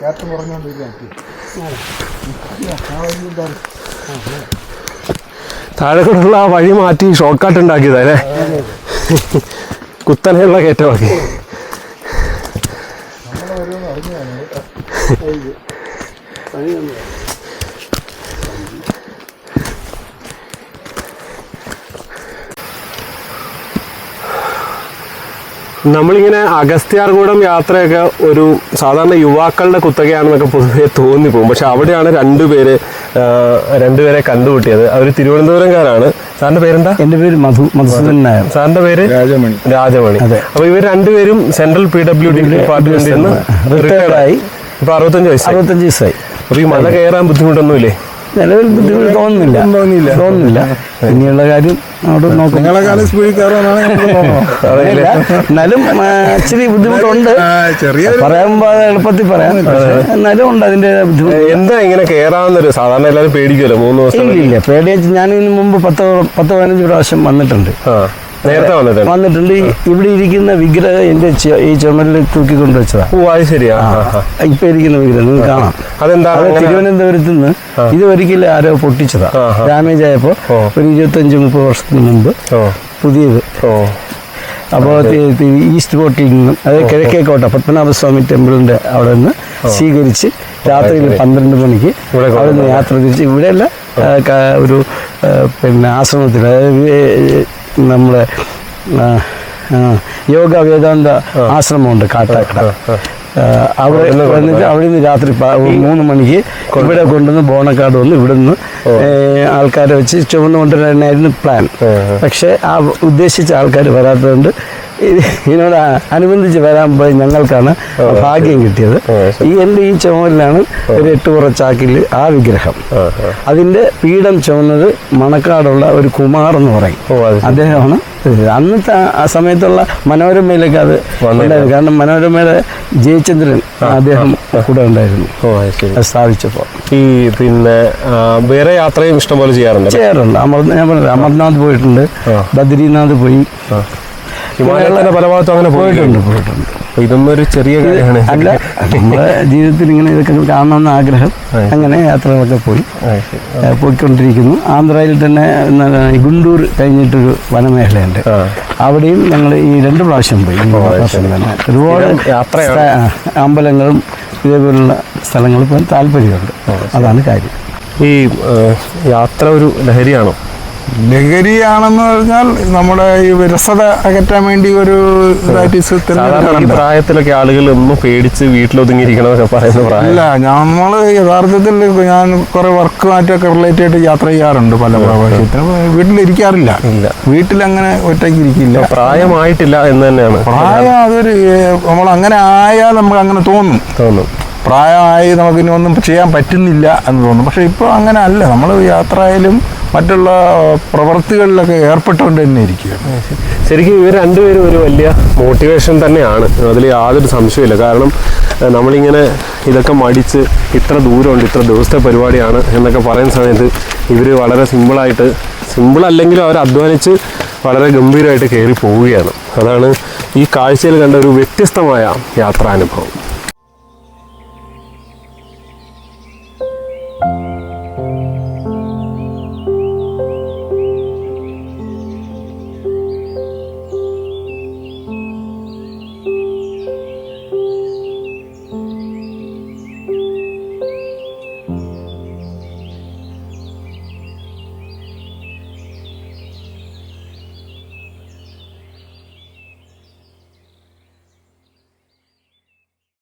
കാറ്റ് പറഞ്ഞോണ്ടിരിക്കും താഴെ കൂടെയുള്ള ആ വഴി മാറ്റി ഷോർട്ട് കട്ട് ഉണ്ടാക്കിയതല്ലേ കുത്തനെയുള്ള കയറ്റമാക്കി. നമ്മളെ വരുമെന്ന് നമ്മളിങ്ങനെ അഗസ്ത്യാർകൂടം യാത്രയൊക്കെ ഒരു സാധാരണ യുവാക്കളുടെ കുത്തകയാണെന്നൊക്കെ പൊതുവെ തോന്നിപ്പോകും. പക്ഷെ അവിടെയാണ് രണ്ടുപേര് രണ്ടുപേരെ കണ്ടുമുട്ടിയത്. അവർ തിരുവനന്തപുരംകാരാണ്. സാറിന്റെ പേരെന്താ? എന്റെ പേര് മധു മധുസൂദൻ നായർ. സാറിന്റെ പേര്? രാജമണി. രാജമണി. അതെ. അപ്പൊ ഇവർ രണ്ടുപേരും സെൻട്രൽ പി ഡബ്ല്യു ഡി ഡിപ്പാർട്ട്മെന്റിൽ നിന്ന് ആയി. ഇപ്പൊ അറുപത്തഞ്ച് വയസ്സായി. അറുപത്തഞ്ച് വയസ്സായി. അപ്പൊ ഈ മല കയറാൻ ബുദ്ധിമുട്ടൊന്നുമില്ലേ? നിലവിൽ ബുദ്ധിമുട്ട് തോന്നുന്നില്ല. തോന്നുന്നില്ല. തോന്നുന്നില്ല. ഇനിയുള്ള കാര്യം അവിടെ നോക്കും. എന്നാലും ആക്ച്വലി ഇച്ചിരി ബുദ്ധിമുട്ടുണ്ട്. പറയാൻ എളുപ്പത്തിൽ പറയാം. എന്നാലും ഉണ്ട് അതിന്റെ ബുദ്ധിമുട്ട്. എന്താ ഇങ്ങനെ കയറാവുന്നൊരു സാധാരണ എല്ലാവരും പേടിക്കുമല്ലോ മൂന്ന് ദിവസം ഇല്ല പേടിച്ച് ഞാൻ ഇതിന് മുമ്പ് പത്ത് പത്ത് പതിനഞ്ച് പ്രാവശ്യം വന്നിട്ടുണ്ട്. ആ. നേരത്തെ വന്നിട്ടുണ്ട്. വന്നിട്ടുണ്ട്. ഈ ഇവിടെ ഇരിക്കുന്ന വിഗ്രഹം എന്റെ ഈ ചുമലിൽ തൂക്കി വെച്ചതാ ഓ അത് ശരിയാ. ഇപ്പൊ ഇരിക്കുന്ന വിഗ്രഹം. നിങ്ങൾക്ക് കാണാം. അതെന്താ? തിരുവനന്തപുരത്ത് നിന്ന് ഇത് ഒരിക്കലും ആരോ പൊട്ടിച്ചതാ. ഡാമേജ് ആയപ്പോ. ഒരു ഇരുപത്തഞ്ച് മുപ്പത് വർഷത്തിന് മുമ്പ് പുതിയത്. അപ്പോൾ ഈസ്റ്റ് കോട്ടിൽ നിന്നും അതായത് കിഴക്കേക്കോട്ട പത്മനാഭസ്വാമി ടെമ്പിളിന്റെ അവിടെ നിന്ന് സ്വീകരിച്ച് രാത്രിയിൽ പന്ത്രണ്ട് മണിക്ക് അവിടെ നിന്ന് യാത്ര തിരിച്ച് ഇവിടെയല്ല ഒരു പിന്നെ ആശ്രമത്തിൽ അതായത് ആ, യോഗ വേദാന്ത ആശ്രമമുണ്ട് കാട്ടാക്കട. അവിടെ വന്നിട്ട് അവിടെ നിന്ന് രാത്രി മൂന്ന് മണിക്ക് ഇവിടെ കൊണ്ടുവന്ന് ബോണക്കാട് വന്ന് ഇവിടെ നിന്ന് ആൾക്കാരെ വെച്ച് ചുമന്ന് കൊണ്ടുവരാനായിരുന്നു പ്ലാൻ പക്ഷേ ആ ഉദ്ദേശിച്ച ആൾക്കാർ വരാത്തതുകൊണ്ട് ഇതിനോട് അനുബന്ധിച്ച് വരാൻ പോയി ഞങ്ങൾക്കാണ് ഭാഗ്യം കിട്ടിയത്. ഈ എന്റെ ഈ ചുമലിലാണ് ഒരു എട്ട് പുറച്ചാക്കിൽ ആ വിഗ്രഹം. അതിന്റെ പീഠം ചുമന്നത് മണക്കാടുള്ള ഒരു കുമാർ എന്ന് പറയും. അദ്ദേഹമാണ്. അന്നത്തെ ആ- സമയത്തുള്ള മനോരമയിലൊക്കെ അത് ഉണ്ടായിരുന്നു. കാരണം മനോരമയുടെ ജയചന്ദ്രൻ അദ്ദേഹം കൂടെ ഉണ്ടായിരുന്നു. സ്ഥാപിച്ചപ്പോൾ. ഈ പിന്നെ വേറെ യാത്രയും ഇഷ്ടംപോലെ ചെയ്യാറുണ്ട് ചെയ്യാറുണ്ട്. അമർ ഞാൻ പറഞ്ഞില്ല അമർനാഥ് പോയിട്ടുണ്ട്. ബദ്രീനാഥ് പോയി. ഹിമാലയത്തിന്റെ പല ഭാഗത്തും അങ്ങനെ പോയിട്ടുണ്ട്. ഇതൊന്നും ഒരു ചെറിയ കാര്യമാണ്. അല്ല നമ്മുടെ ജീവിതത്തിൽ ഇങ്ങനെ ഇതൊക്കെ കാണണമെന്ന ആഗ്രഹം. അങ്ങനെ യാത്രകളൊക്കെ പോയി. പോയിക്കൊണ്ടിരിക്കുന്നു. ആന്ധ്രയിൽ തന്നെ ഗുണ്ടൂർ കഴിഞ്ഞിട്ടൊരു വനമേഖലയുണ്ട്. അവിടെയും ഞങ്ങൾ ഈ രണ്ട് പ്രാവശ്യം പോയി. തന്നെ. ഒരുപാട് അമ്പലങ്ങളും ഇതേപോലുള്ള സ്ഥലങ്ങളിൽ പോകാൻ താല്പര്യമുണ്ട്. അതാണ് കാര്യം. ഈ യാത്ര ഒരു ലഹരിയാണോ? ലഹരിയാണെന്ന് പറഞ്ഞാൽ നമ്മുടെ ഈ വിരസത അകറ്റാൻ വേണ്ടി ഒരു പ്രായത്തിലൊക്കെ ആളുകൾ ഒന്നും പേടിച്ച് വീട്ടിലൊതുങ്ങിയിരിക്കണമെന്നൊക്കെ പറയുന്ന അല്ല നമ്മൾ യഥാർത്ഥത്തിൽ ഞാൻ കുറെ വർക്ക് മാറ്റൊക്കെ റിലേറ്റ് ആയിട്ട് യാത്ര ചെയ്യാറുണ്ട് പല പ്രാവശ്യത്തിനും വീട്ടിലിരിക്കാറില്ല. ഇല്ല. വീട്ടിലങ്ങനെ ഒറ്റയ്ക്ക് ഇരിക്കില്ല. പ്രായമായിട്ടില്ല എന്ന് തന്നെയാണ്. പ്രായം അതൊരു നമ്മൾ അങ്ങനെ ആയാൽ നമുക്ക് അങ്ങനെ തോന്നും. തോന്നും. പ്രായമായി നമുക്ക് ഇനി ഒന്നും ചെയ്യാൻ പറ്റുന്നില്ല എന്ന് തോന്നും. പക്ഷെ ഇപ്പോൾ അങ്ങനെ അല്ല. നമ്മൾ യാത്രയിലും മറ്റുള്ള പ്രവൃത്തികളിലൊക്കെ ഏർപ്പെട്ടുകൊണ്ട് തന്നെ ഇരിക്കുകയാണ്. ശരിക്കും ഇവർ രണ്ടുപേരും ഒരു വലിയ മോട്ടിവേഷൻ തന്നെയാണ്. അതിൽ യാതൊരു സംശയമില്ല കാരണം നമ്മളിങ്ങനെ ഇതൊക്കെ മടിച്ച് ഇത്ര ദൂരമുണ്ട് ഇത്ര ദിവസത്തെ പരിപാടിയാണ് എന്നൊക്കെ പറയുന്ന സമയത്ത് ഇവർ വളരെ സിമ്പിളായിട്ട് സിമ്പിൾ അല്ലെങ്കിലും അവർ അധ്വാനിച്ച് വളരെ ഗംഭീരമായിട്ട് കയറി പോവുകയാണ്. അതാണ് ഈ കാഴ്ചയിൽ കണ്ട ഒരു വ്യത്യസ്തമായ യാത്രാനുഭവം.